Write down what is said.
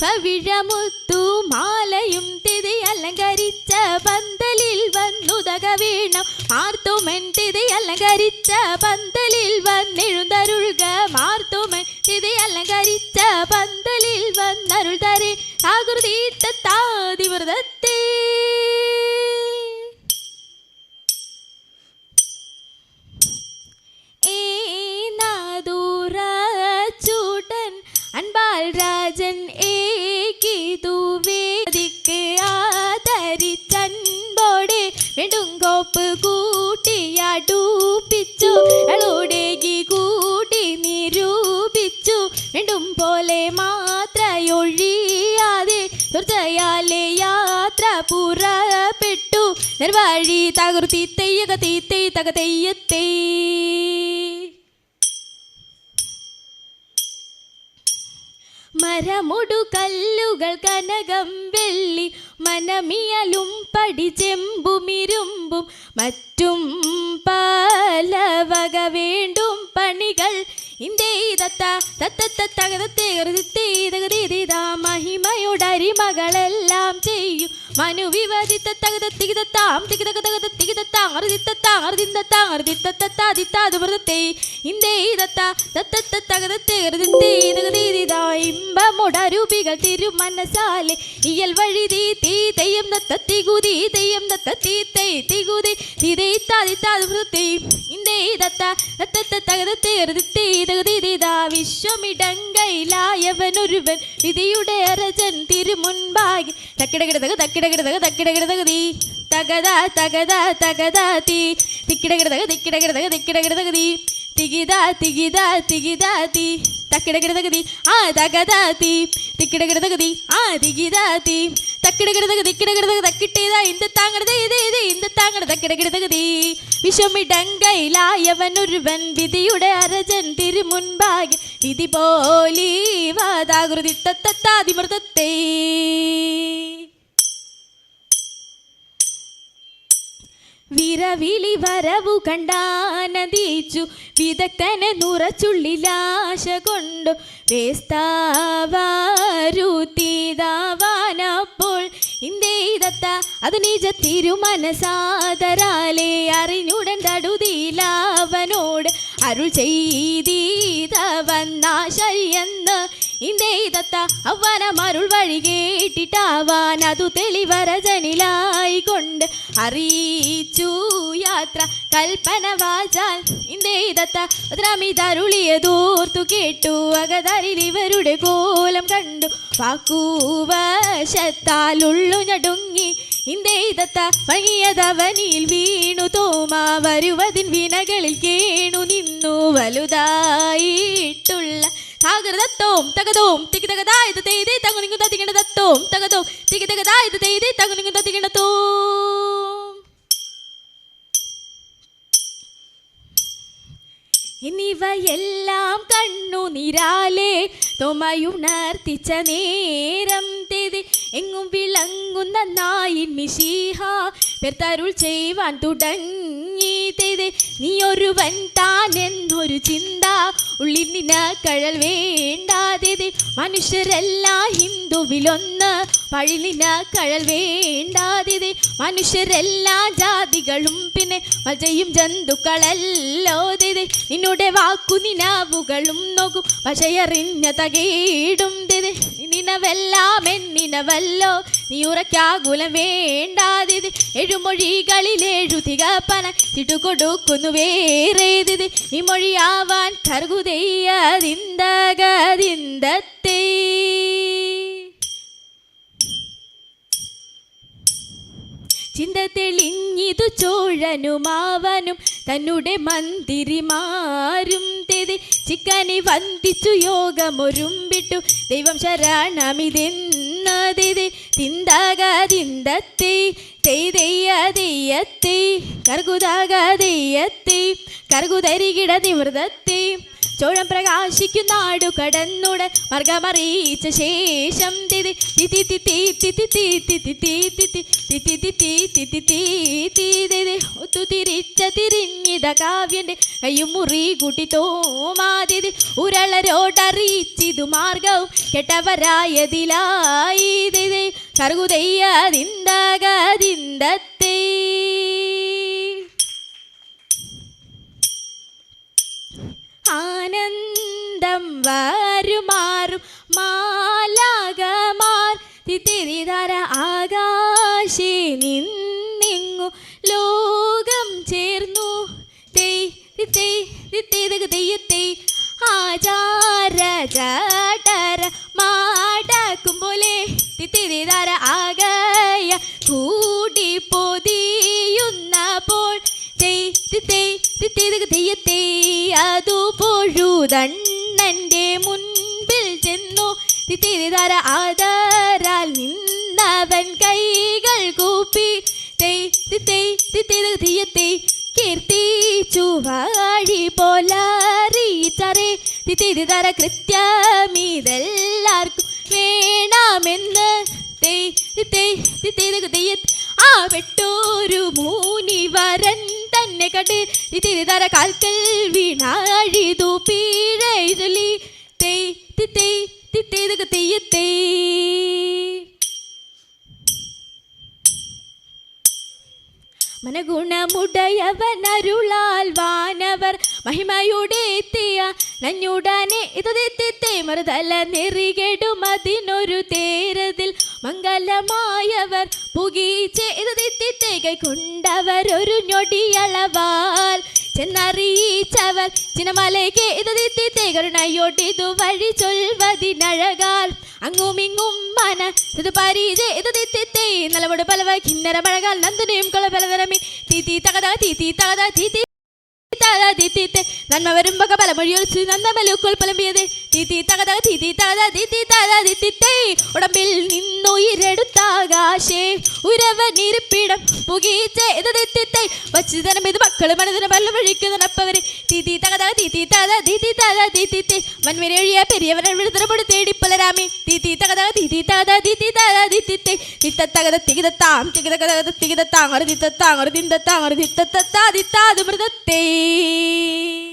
പവിഴമുത്തു മാലയും തിരി അലങ്കരിച്ച പന്തലിൽ വന്നുതക വീണം മാർത്തുമൻ തിരി അലങ്കരിച്ച പന്തലിൽ വന്നെഴുന്നരുൾക മാർത്തുമൻ തിരി അലങ്കരിച്ച പന്തലിൽ വന്നരുൾ തരെ ആകൃതിത്താതിവൃതത്തെ ഏനാദൂറച്ചൂട്ടൻ മാത്രയൊഴിയാതെ തീർച്ചയാലെ യാത്ര പുറപ്പെട്ടു. നിർവാഴി തകർത്തി തെയ്യക തീത്തൈ തക തെയ്യത്തേ. മരമൊടു കല്ലുകൾ കനകം വെള്ളി മനമിയലും പടി ചെമ്പുമിരുമ്പും മറ്റും പല വക വേണ്ടും പണികൾ ഇന്ത്യതത്ത തത്തത്തകതത്തേതാ മഹിമയോടരിമകളെല്ലാം ചെയ്യും മനു വിവരിത്ത തകത തികിതത്താം തികിതക തകത തികിതത്താറിത്തത്താറിത്തത്താറിത്തത്താറിത്തത്താതിത്താതുമൃതത്തെ ഇമ്പമുടരൂപികൾ തിരുമനസാലെ ഇയൽ വഴി തീ തീ തെയ്യം ദത്ത തെയ്യം ദത്ത തീ തികുതി തിതൈ വിശ്വമിടങ്കയിലായവനൊരുവൻ വിധിയുടെ അരജൻ തിരുമുൻപാകി. തക്കിടകിടതക തക്കിടകിടതക തക്കിടകിടതകതി തകത തകത തകത തീ. തിക്കിടകിടതക തിക്കിടകിടതക തിക്കിടകിടതകതി തികിത തികിത തികിത തീ. ആ തകത തീ. തിക്കിടകിടതകതി ആ തികിത തീ. തക്കിടകിടതക തിക്കിടകിടതക തക്കിട്ടേതാ ഇന്ത താങ്ങടത ഇത് ഇത് ഇന്ത താങ്ങട തക്കിടകിടതകതി വിധിയുടെ അരജൻ തിരുമുൻപാകെ വിധി പോലീവാതാകൃതി തത്തത്താതിമൃതത്തെ വിരവിളി വരവു കണ്ടാനന്ദിച്ചു വിദഗ്ധനെ നുറച്ചുള്ളിലാശ കൊണ്ടു വേസ്താവാരുത്തിതാവാനപ്പോൾ ഇന്ത്യതത്ത അത് നിജ തിരുമനസാദരാലെ. അറിഞ്ഞുടൻ തടുതിയിലാവനോട് അരുൾ ചെയ്തീത അവന മരുൾ വഴി കേട്ടിട്ടാവാൻ അതു തെളിവരജനിലായി കൊണ്ട് അറിയിച്ചു യാത്ര. കൽപ്പന വാചാൽ ഇന്ത്യതത്ത ഭദ്രമിതരുളിയതോർത്തു കേട്ടു. അകതരിൽ ഇവരുടെ കോലം കണ്ടു. വാക്കുവശത്താലുള്ളു ഞടുങ്ങി. ഇന്ത്യതത്ത വങ്ങിയതവനിൽ വീണു. തോമ വരുവതിൻ വിനകളിൽ കേണു നിന്നു. വലുതായിട്ടുള്ള താകൃതത്തോം തകതോം തികിതകതായത് തെയ്തേ തങ്ങു നിങ്ങു തത്തികണ്ട തത്തോം തകതോം തികിതകതായത് തെയ്തേ തങ്ങു നിങ്ങു എന്നിവയെല്ലാം കണ്ണുനിരാലെ തൊമയുണർത്തിച്ച നേരം തെതി. എങ്ങും വിളങ്ങുന്ന നായിൻ മിശീഹ പെർത്തരുൾ ചെയ്യുവാൻ തുടങ്ങി തെതി. നീ ഒരുവൻ താൻ എന്നൊരു ചിന്ത ഉള്ളിൽ നിന കഴൽ വേണ്ടാതെ മനുഷ്യരെല്ലാം ഹിന്ദുവിലൊന്ന് പഴിലിന കഴൽ വേണ്ടാതെ മനുഷ്യരെല്ലാ ജാതികളും പിന്നെ വജയും ജന്തുക്കളല്ലോ ദിതി നിന്നുടെ വാക്കു നിനാവുകളും നോക്കും. പക്ഷയറിഞ്ഞ തകയിടും ദിതി നിനവെല്ലാം എന്നിനവല്ലോ നീ ഉറക്കാകുലം വേണ്ടാതിത് എഴുമൊഴികളിൽ എഴുതിക പന ചിട്ടുകൊടുക്കുന്നു വേറെ ഈ മൊഴിയാവാൻ കറുകുതെയ്യതിന്തകതിന്തത്തേ ചിന്ത തെളിഞ്ഞിതു ചോഴനുമാവനും തന്നെ മന്തിരിമാരും തെതി. ചിക്കനി വന്ദിച്ചു യോഗമൊരുമ്പിട്ടു. ദൈവം ശരണമിതെന്നതിത് തിന്തകതിന്തത്തെ തെയ്തെയ്യതെയ്യത്തെ കർകുതകതെയ്യത്തെ കർകുതരികിട നിവൃതത്തെ ചോഴം പ്രകാശിക്കുന്ന ആടു കടന്നുടൻ മാർഗമറിയിച്ച ശേഷം തിരി തിതി തിതി തിതി തിതി തിതി തിതി തിതി തിതി തിതി തിതി ഒത്തു തിരിച്ച തിരിഞ്ഞിത കാവ്യന്റെ കയ്യും മുറി കൂട്ടി തോമാതിരി ഉരളരോടറിയിച്ചിതു മാർഗവും കെട്ടവരായതിലായി കറുകുതയ്യതിന്തകതിന്തത്തേ ആനന്ദം വരുമാറും മാലാകമാർ തിരിതര ആകാശി നിന്നിങ്ങു ലോകം ചേർന്നു. തെയ് തെയ് തെയ്യത്ത് ദണ്ണന്റെ മുൻപിൽ ചെന്നു തിരിതര ആദരാൽ നിന്നവൻ കൈകൾ കൂപ്പി തിരുതിയത്തെ കീർത്തിച്ചു വാഴി പോലറിയിച്ചറേ തിരിതര കൃത്യമിതെല്ലാവർക്കും വേണമെന്ന് ആ പെട്ടൊരു മൂനി വരൻ തന്നെ കണ്ട് തിരിതര കാൽക്കൽ വീണാഴിതു പീഴലി തെയ് തിത്തേ തിത്തേതക തെയ്യത്തേ മനഗുണമുടയവനരുളാൽ വാനവർ മഹിമയുടെ എത്തിയ നഞ്ഞുടനെ ഇതേ മറുതല നെറികെടുമതിനൊരു തേരതിൽ. മംഗലമായവർ ഇതേ കൈക്കൊണ്ടവർ ഒരു ഞൊടിയളവാൽ. ചെന്നറിയിച്ചവർ ചിനമലയ്ക്ക് ഇത് വഴി ചൊൽവതിനഴകാൽ. അങ്ങുമിങ്ങും മന ഇത് പരിചയ ഇത് തിത്തേ. നലവോട് പലവ കിന്നര മഴകാൽ. നന്ദനയും കൊള പലതരമി. തീ തകത തീ തീ തീത്തിത്തെ നന്മ വരുമ്പക പലമൊഴിയൊളിച്ച് നന്നമലൂക്കോൾ പലമ്പിയത്. തീതി തകതക തീതി തകത തീതി തകത തിത്തിത്തേ ഉടമ്പിൽ നിന്നുയിരെടുത്താകാശേ. ഉരവനിരുപ്പിടം പുകീച്ചെതിത്തിത്തൈ വച്ചുതനം ഇത് മക്കളും മണതിന് പല തീതി തകതക തീതി തകത തീതി തകത തിത്തിത്തേ മന്മനെ ഒഴിയ പെരിയവനെ വിടുതരപ്പൊടി തേടി പുലരാമേ. തീതി തകതക തീതി തീതി തിത്തത്തകത തികിതത്താം മൃതത്തേ Peace.